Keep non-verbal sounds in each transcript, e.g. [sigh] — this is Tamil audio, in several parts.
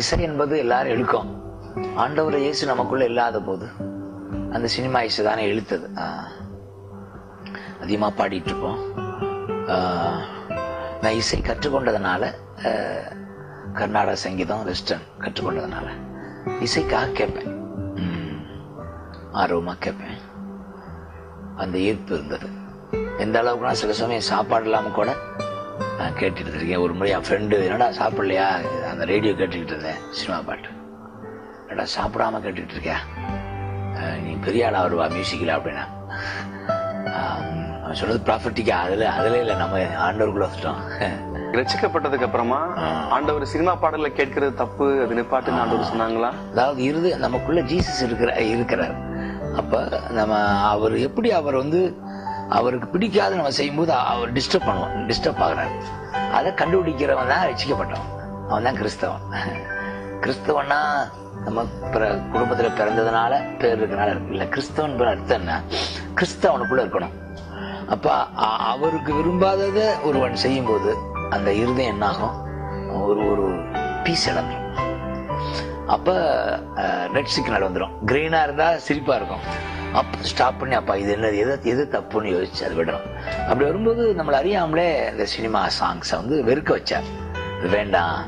இசை என்பது எல்லாரும் இழுக்கும் ஆண்டவர் இயேசு நமக்குள்ள இல்லாத போது அந்த சினிமா இசை தானே இழுத்தது அதிகமாக அதிகமா பாடிட்டு இருப்போம். நான் இசை கற்றுக்கொண்டதுனால கர்நாடக சங்கீதம் வெஸ்டர்ன் கற்றுக்கொண்டதுனால இசைக்காக கேட்பேன். ஆர்வமாக ஆர்வமா கேட்பேன். அந்த ஈர்ப்பு இருந்தது. எந்த அளவுக்குனா சில சமயம் சாப்பாடு இல்லாமல் கூட நான் கேட்டுட்டு இருக்கேன். ஒரு முறை என் ஃப்ரெண்டு என்னடா சாப்பிடலையா? அந்த ரேடியோ கேட்டுக்கிட்டு இருந்தேன். சினிமா பாட்டு என்னடா சாப்பிடாம கேட்டுக்கிட்டு இருக்கியா? அஹ் நீ பெரிய ஆளா வருவா மியூசிக்கில் அப்படின்னா. அவன் சொன்னது ப்ராஃபிட்டிக்கா அதுல அதுல இல்லை நம்ம ஆண்டவருக்குள்ள வந்துட்டோம். ரட்சிக்கப்பட்டதுக்கு அப்புறமா ஆண்டவர் சினிமா பாடல்ல கேட்கறது தப்பு அது நிப்பாட்டுன்னு ஆண்டவர் சொன்னாங்களா? அதாவது இருந்து நமக்குள்ள ஜீசஸ் இருக்கிற இருக்கிறார். அப்ப நம்ம அவர் எப்படி அவர் வந்து அவருக்கு பிடிக்காத நம்ம செய்யும்போது அவர் டிஸ்டர்ப் பண்ணுவோம் டிஸ்டர்ப் ஆகிறார். அதை கண்டுபிடிக்கிறவன் தான் ரசிக்கப்பட்டவன். அவன் தான் கிறிஸ்தவன். கிறிஸ்தவன்னா நம்ம பிற- பிறந்ததுனால பேர் இருக்கனால இல்லை கிறிஸ்தவன் அர்த்தம் என்ன? கிறிஸ்தவனுக்குள்ள இருக்கணும். அப்ப அவருக்கு விரும்பாததை ஒருவன் செய்யும்போது அந்த இருதயம் என்னாகும்? ஒரு ஒரு பீஸ் இழந்துரும் அப்ப ரெட் சிக்னல் வந்துடும் கிரீனா இருந்தா சிரிப்பா இருக்கும். அப்ப ஸ்டாப் பண்ணி அப்பா இது என்னது? எது எது தப்புன்னு யோசிச்சு அது விடுறோம் அப்படி வரும்போது நம்மள அறியாமலே இந்த சினிமா சாங்ஸை வந்து வெறுக்க வச்சார். வேண்டாம்.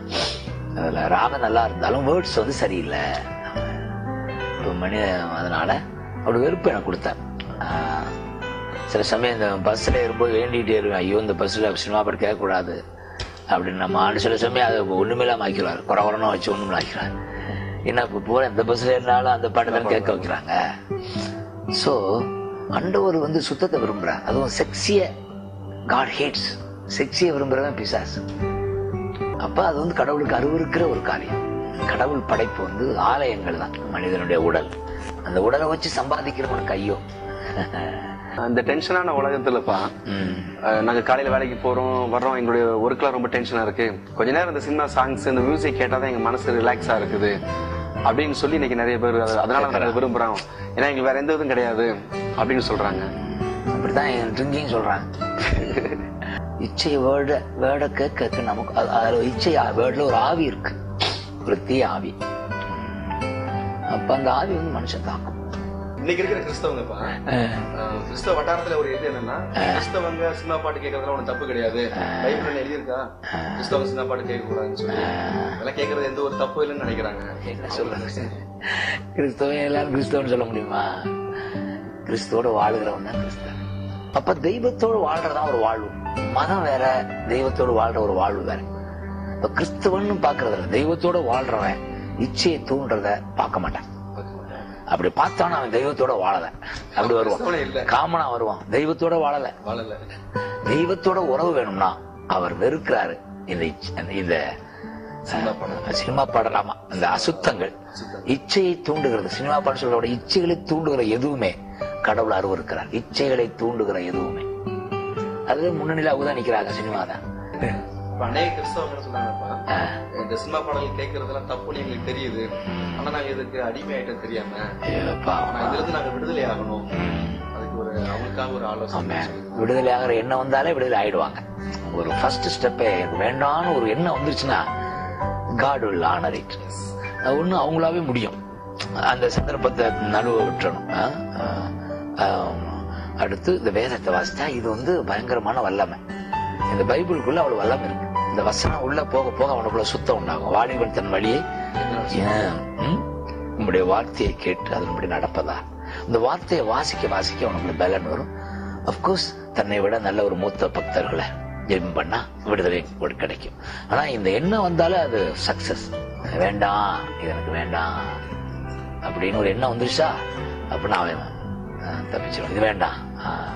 அதுல ராகம் நல்லா இருந்தாலும் வேர்ட்ஸ் வந்து சரியில்லை. ஒரு மணி அதனால அப்படி வெறுப்பு எனக்கு கொடுத்தார். ஆஹ், சில சமயம் இந்த பஸ்ஸில் ஏறும்போது வேண்டிகிட்டே இருவேன். ஐயோ இந்த பஸ்ஸில் சினிமா பாட்டு கேட்கக்கூடாது. அப்படின்னு நம்ம ஆண்டு சில சமயம் அதை ஒண்ணுமில்லாம ஆக்கிடுவார். குறை குறைனா வச்சு ஒண்ணுமில்ல ஆக்கிறார் என்ன இப்போ போற எந்த பஸ்ஸில் இருந்தாலும் அந்த பாட்டு தான் கேட்க வைக்கிறாங்க? ஸோ ஆண்டவர் வந்து சுத்தத்தை விரும்புறார். அதுவும் செக்ஸிய காட் ஹேட்ஸ் செக்ஸியை விரும்புறவன் பிசாசு. அப்ப அது வந்து கடவுளுக்கு அருவருக்கிற ஒரு காரியம். கடவுள் படைப்பு வந்து ஆலயங்கள் தான் மனிதனுடைய உடல். அந்த உடலை வச்சு சம்பாதிக்கிறவனுக்கு ஐயோ அந்த டென்ஷனான உலகத்துலப்பா ம். அஹ், நாங்க காலையில வேலைக்கு போறோம் வர்றோம் எங்களுடைய ஒர்க்லாம் ரொம்ப டென்ஷனா இருக்கு. கொஞ்ச நேரம் இந்த சினிமா சாங்ஸ் இந்த மியூசிக் கேட்டாதான் எங்க மனசு ரிலாக்ஸா இருக்குது. அப்படின்னு சொல்லி இன்னைக்கு நிறைய பேர் அது- அதனால நாங்க அதை விரும்புறோம் ஏன்னா எங்களுக்கு வேற எந்த இதுவும் கிடையாது அப்படின்னு சொல்றாங்க. அப்படித்தான் என் ட்ரிங்கிங் சொல்றாங்க. [laughs] இச்சை வேர்ட வேர்ட கேட்க நமக்கு அது- அதுல இச்சை வேர்ட்ல ஒரு ஆவி இருக்கு. ஒரு தீய ஆவி. அப்ப அந்த ஆவி வந்து மனுஷன் தாக்கும். இன்னைக்கு இருக்கிற கிறிஸ்தவங்கப்பா கிறிஸ்தவ வட்டாரத்துல ஒரு இது என்னன்னா கிறிஸ்தவங்க சினிமா பாட்டு கேட்கறதுல ஒண்ணு தப்பு கிடையாது. பைபிள் எழுதியிருக்கா? கிறிஸ்தவங்க சினிமா பாட்டு கேட்க கூடாதுன்னு சொல்லி அதெல்லாம் கேட்கறது எந்த ஒரு தப்பு இல்லைன்னு நினைக்கிறாங்க. சொல்றது கிறிஸ்தவன் எல்லாரும் கிறிஸ்தவன் சொல்ல முடியுமா? கிறிஸ்துவோட வாழுகிறவன் தான் கிறிஸ்தவன். அப்ப தெய்வத்தோடு வாழ்றதுதான் ஒரு வாழ்வு. மதம் வேற தெய்வத்தோடு வாழ்ற ஒரு வாழ்வு வேற. இப்ப கிறிஸ்தவன் பாக்குறது தெய்வத்தோட வாழ்றவன் இச்சையை தூண்டுறத பார்க்க மாட்டான். அப்படி பார்த்தானா அவன் தெய்வத்தோட வாழல. அப்படி. வருவான். காமனா வருவான். தெய்வத்தோட வாழல. வாழல. தெய்வத்தோட உறவு வேணும்னா அவர் வெறுக்கிறாரு. இந்த இந்த- சினிமா பாடல். சினிமா பாடலாமா இந்த அசுத்தங்கள். இச்சையை தூண்டுகிறது. சினிமா பாடல் சொல்றோட இச்சைகளை தூண்டுகிற எதுவுமே கடவுள் அருவருக்கிறார். இச்சைகளை தூண்டுகிற எதுவுமே. அது முன்னணியில அவங்க தான் நிக்கிறாங்க சினிமா தான் இப்ப அநேக கிறிஸ்தவங்க சொல்றாங்கப்பா இந்த சினிமா பாடல் கேட்கறதெல்லாம் தப்புன்னு எங்களுக்கு தெரியுது. ஆனா நாங்க இதுக்கு அடிமை ஆயிட்டோம் தெரியாம இதுல இருந்து நாங்க விடுதலை ஆகணும். அதுக்கு ஒரு அவங்களுக்காக ஒரு ஆலோசனை. விடுதலை ஆகிற எண்ணம் வந்தாலே விடுதலை ஆயிடுவாங்க. ஒரு ஃபர்ஸ்ட் ஸ்டெப்பே வேண்டாம்னு ஒரு எண்ணம் வந்துருச்சுன்னா காட் honor it. அது ஒண்ணு அவங்களாவே முடியும். அந்த சந்தர்ப்பத்தை நடுவ விட்டுறணும். அடுத்து இந்த வேதத்தை வாசித்தா இது வந்து பயங்கரமான வல்லமை. இந்த பைபிளுக்குள்ள அவ்வளவு வல்லமை இருக்கு. இந்த வசனம் உள்ள போக போக அவனுக்குள்ள சுத்தம் உண்டாகும். வாலிபன் தன் வழியை உங்களுடைய வார்த்தையை கேட்டு அதன்படி நடப்பதா? இந்த வார்த்தையை வாசிக்க வாசிக்க அவனுக்குள்ள பலன் வரும். அப்கோர்ஸ் தன்னை விட நல்ல ஒரு மூத்த பக்தர்களை ஜெயம் பண்ணா விடுதலை ஒரு கிடைக்கும். ஆனா இந்த எண்ணம் வந்தாலே அது சக்சஸ் வேண்டாம் இது எனக்கு வேண்டாம். அப்படின்னு ஒரு எண்ணம் வந்துருச்சா? அப்படின்னா அவன் அஹ், தப்பிச்சிடும் இது வேண்டாம். ஆஹ்,